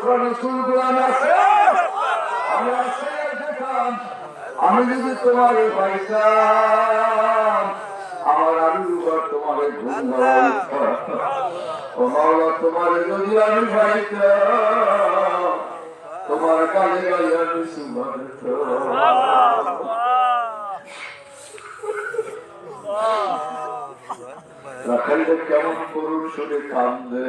কোরআন সুরগুলো আমি আছে। আমি যদি তোমার পাইতাম, আমার আমি তোমার ঘুম ও মাওলা, তোমার যদি আমি পাইতাম, তোমার কালে গালে আমি রাখাইলে কেমন করুন শুনে কান্দে।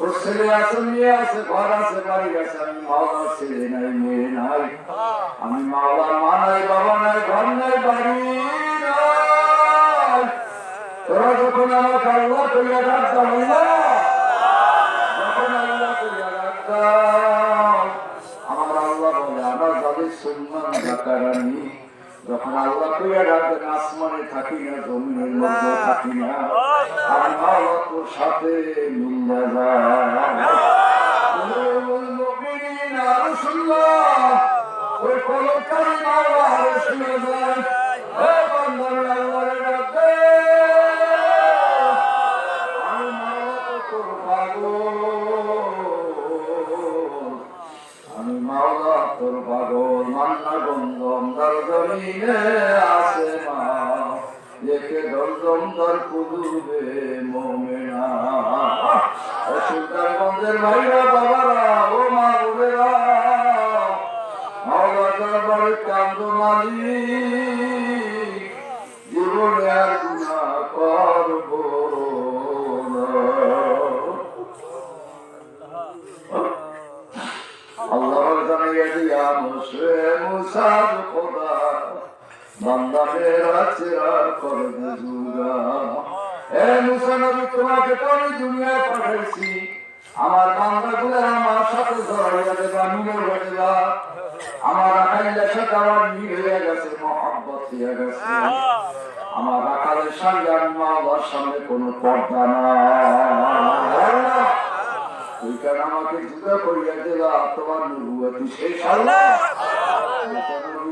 ওর ছেলে আছে, মেয়ে আছে, ঘর আছে, বাড়ি আছে, আমি মাওলার ছেলে নাই, মেয়ে নাই। আমি মাওলার মা নাই, বাবা নাই, ঘর নাই, বাড়ি তোরা যখন আমাকে আল্লাহ করিয়া আল্লাহ যখন আল্লাহ করিয়া ডাকতাম আমার আল্লাহ আমার যাদের সম্মান ডাকারানি যখন আল্লাহ করিয়া ডাকতেন আসমানে থাকি না জমিনের মধ্যে থাকি না আল্লাহ। তোর সাথে মিলে যায়। ওই কলকারি মাওলা যায় ডাকে আমি মাওলা তোর পাগল মান্না গন্ধম দর জমিনে মা। দেখে দরদম দর কুদুবে মোমেনা। সুলতানগঞ্জের ভাইরা, বাবারা, ও মা বোনেরা। মাওলা দরবারে কান্দ মালিক। জীবনে আর গুণা করব না। জানাইয়া দিয়া খোদা বান্দা মেরা চেরা জুগা এ মুসা তোমাকে তো আমি দুনিয়ায় পাঠাইছি। আমার বান্দা আমার সাথে জড়াইয়া দেবা মিলে দেবা। আমার আকাইলের সাথে আমার মিল হয়ে গেছে মহাব্বত হয়ে গেছে। আমার আকালের সঙ্গে আমি সামনে কোনো পর্দা না তুই কেন আমাকে জুদা করিয়া দিলা তোমার নবুয়তি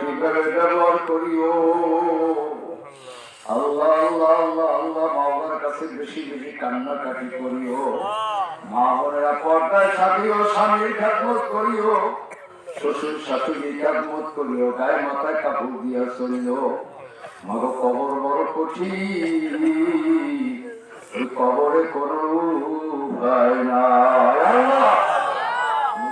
কীভাবে ব্যবহার করিও আল্লাহ আল্লাহ আল্লাহ আল্লাহ মাওলার কাছে বেশি বেশি কান্নাকাটি মা কবর কোনো উপায় আল্লাহ মুসা আলাইহিস সালাম তুরফারে দা মাওলার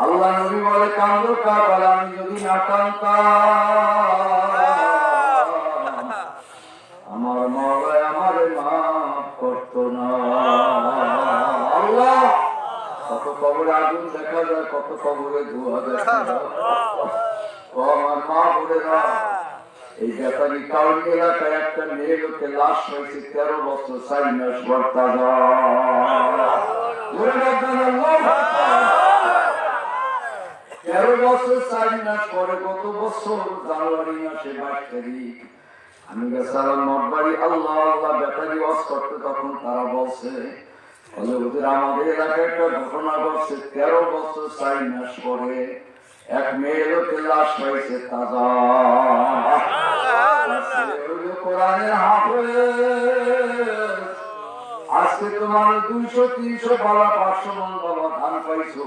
আল্লাহ নবী বলে, কান্দ কাকাল আমি যদি না আমার মাওলা আমারে মাফ করতো না। আল্লাহ, কত কবরে আগুন দেখা যায়, কত কবরে ধোয়া দেখা যায়। আমার মা বলে না এই ব্যাপারী কারণ এলাকায় একটা মেয়ে লোকে লাশ হয়েছে, তেরো বছর মাস বর্তা তেরো বছর চার মাস পরে গত বছর জানুয়ারি মাসে বাইশ তারিখ। আমি গেছিলাম মঠবাড়ি আল্লাহ আল্লাহ ব্যাপারী ওয়াজ করতে তখন তারা বলছে বলে আমাদের এলাকায় একটা ঘটনা ঘটছে তেরো বছর চার মাস পরে এক মেয়ে লোকে লাশ হয়েছে তাজা। কোরআনের হাফেজ। আজকে তোমার দুইশো তিনশো বাবা পাঁচশো মন বাবা ধান পাইছো।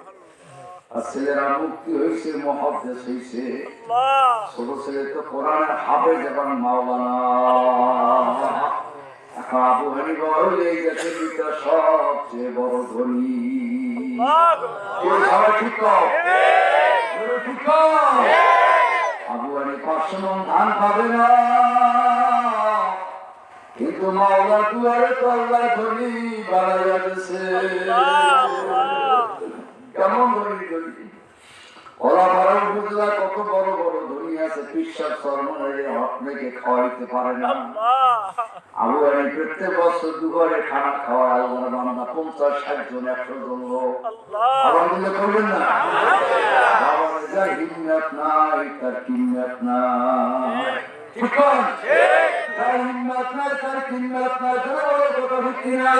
আর ছেলেরা মুক্তি হয়েছে মহাদেশ হয়েছে। ছোট ছেলে তো কোরআনের হাফেজ এবং মাওলানা। এখন আবু এই দেশের সবচেয়ে বড় ধনী। আবু ধান পাবে না। কিন্তু মাওলা দুয়ারে তো আল্লাহ ধনী বাড়াইয়া গেছে কেমন ধনী ধনী? ওরা উপজেলা কত বড় বড় ধনী আছে বিশ্বাস সরমনের আপনাকে খাওয়াইতে পারে না। আবু হানি প্রত্যেক বছর দুবারে খানা খাওয়ায় আল্লাহর বান্দা পঞ্চাশ ষাট জন একশো জন লোক। আলহামদুলিল্লাহ করবেন না? বাবার যা হিম্মত নাই তার কিম্মত নাই। ঠিক। করেন? হিম্মত নাই তার কিম্মত নাই। যারা বড় কথা ভিত্তি নাই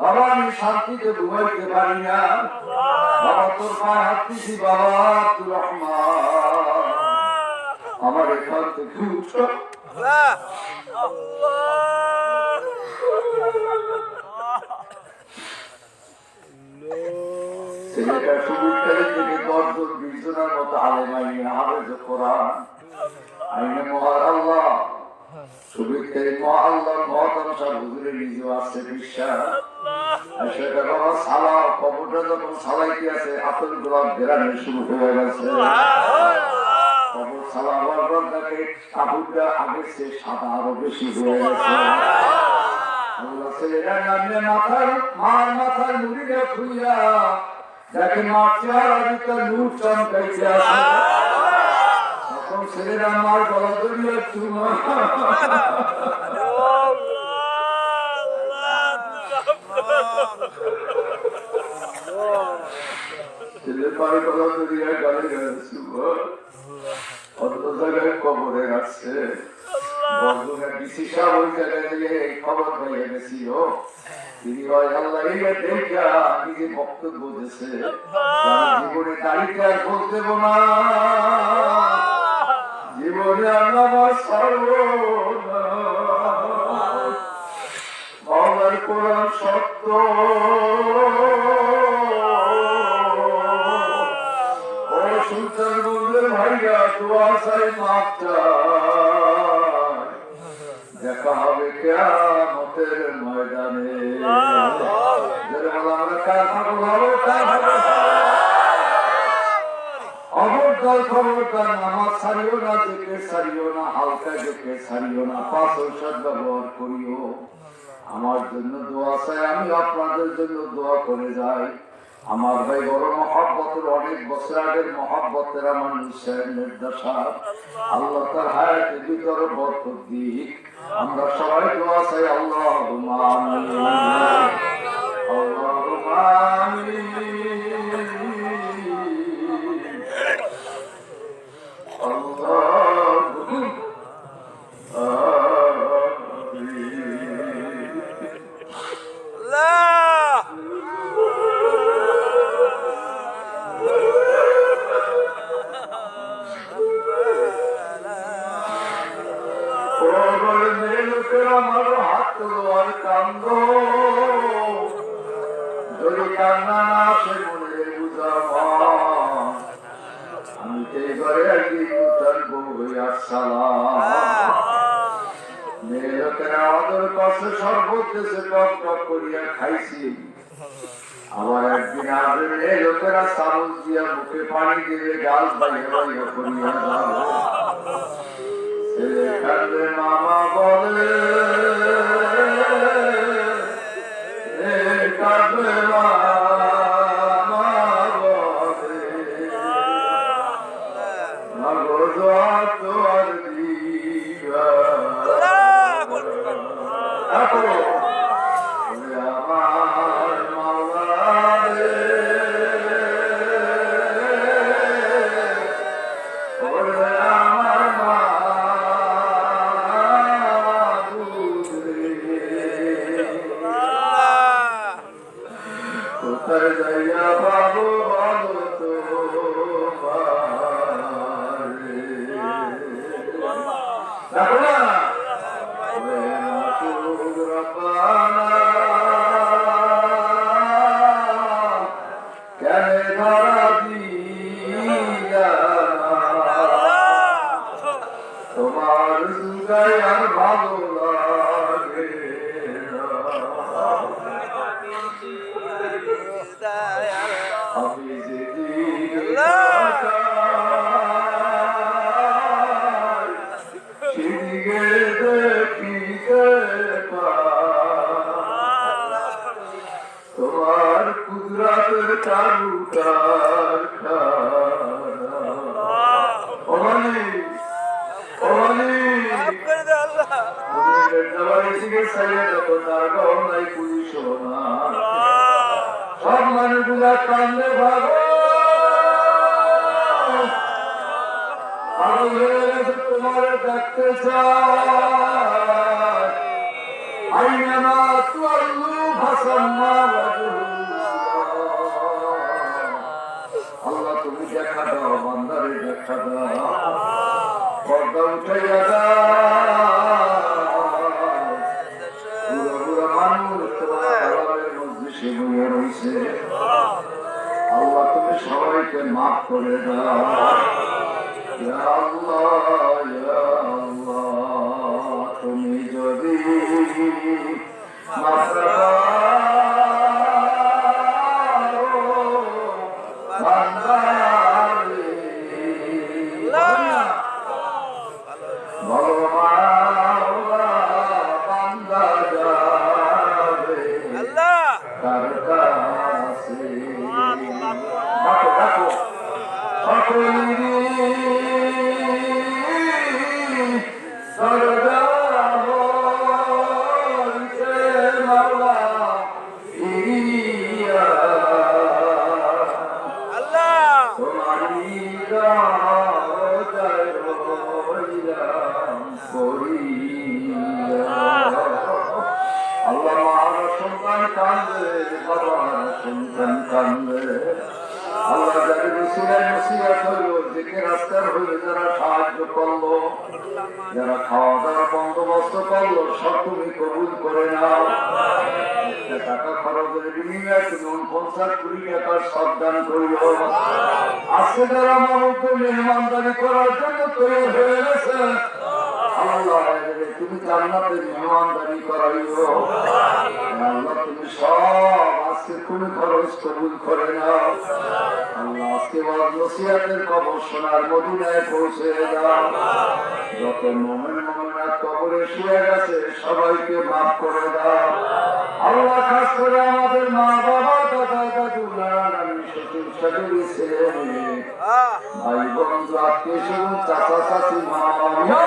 বাবা, আমি শান্তিতে ঘুমাইতে পারি না। বাবা, তোর পায়ে হাত দিছি বাবা তুই রহমান। আমার এখান থেকে উঠো ছেলেটা সুবিধারে থেকে দশজন বিশ জনের মতো আলেম আইনে হাফেজ কোরআন। আইনে মহার আল্লাহ। সুবিধারে মহা আল্লাহ মহাতাম সাহেব হুজুরে আসছে বিশ্বাস। সেটা বাবা সালা কবরটা যখন সালাইতে আছে আতল গোলাপ বেড়ানো শুরু হয়ে গেছে। কবর সালা হওয়ার পর কাপড়টা আগের চেয়ে সাদা আরও বেশি হয়ে গেছে। মাথার মার মাথার মুড়িটা খুইয়া দেখে মার চেহারা নূর তখন কবরে রাখছে বন্ধুরা সাহেব ওই জায়গায় গিয়ে পেয়ে গেছিল। তিনি হয় আল্লাহ নিজে বক্তব্য দিয়েছে জীবনে দাঁড়িয়ে আর বলতে না? জীবনে আমার সর্বনা কোরআন সত্য। ও সুলতান বন্ধুর ভাইয়া দোয়া চাই মাপটা দেখা হবে কেয়ামতের ময়দানে। যারা আমরা কার ভালো ভালো কার ভালো খবরদার খবরদার নামাজ ছাড়িও না দেখে ছাড়িও না হালকা দেখে ছাড়িও না পাঁচ ঔষধ ব্যবহার করিও। আমার জন্য দোয়া চাই আমি আপনাদের জন্য দোয়া করে যাই। আমার ভাই বড় মহাব্বতের অনেক বছর আগের মহাব্বতের আমার নিশ্চয় নির্দেশা আল্লাহ তার হায়াতের ভিতরে বরকত দিক। আমরা সবাই দোয়া চাই আল্লাহ আমিন। বন্ধু যদি কান্না আসে মনে বুঝাব আমি তে ঘরে আগে উত্তর বইয়া সালাম মেয়ে লোকেরা আমাদের কাছে সর্বদেশে টক টক করিয়া খাইছি। আবার একদিন আগে মেয়ে লোকেরা সারস দিয়া মুখে পানি দিয়ে গাল বাইরে বাইরে করিয়া যাব। ছেলে কান্দে মামা বলে তোমার সুগায় আর ভালো লাগে। আমি যেদিকে সব মানুষগুলা কান্দে ভাবো তোমার দেখতে চায় আইনামা তুয়াল্লু ভাসাম্মা আল্লাহ পর্দা উঠাইয়া দাও বুড়া বুড়া মানুষ তোমার মধ্যে সে রয়েছে আল্লাহ তুমি সবাইকে মাফ করে দাও। আল্লাহ, রাস্তার হইলে যারা খাওয়া দাওয়ার বন্দোবস্ত করল, সব তুমি করে নাও। টাকা খরচের সবদান করিল আজকে যারা মানুষকে মেহমানদারি করার জন্য তৈরি হয়ে গেছে তুমি জান্নাতে মেহমানদারি করাইও। আল্লাহ তুমি সব আজকে তুমি খরচ কবুল করে নাও আল্লাহ আজকে নসিহাতের কবর সোনার মদিনায় পৌঁছে দাও। যত মোমেন মোমেনার কবরে শুয়ে গেছে, সবাইকে মাফ করে দাও। আল্লাহ খাস করে আমাদের মা বাবা দাদা, দাদু, নানা নানি, শ্বশুর, শাশুড়ি, ছেলে ভাই বন্ধু আত্মীয় চাচা চাচি মা বাবা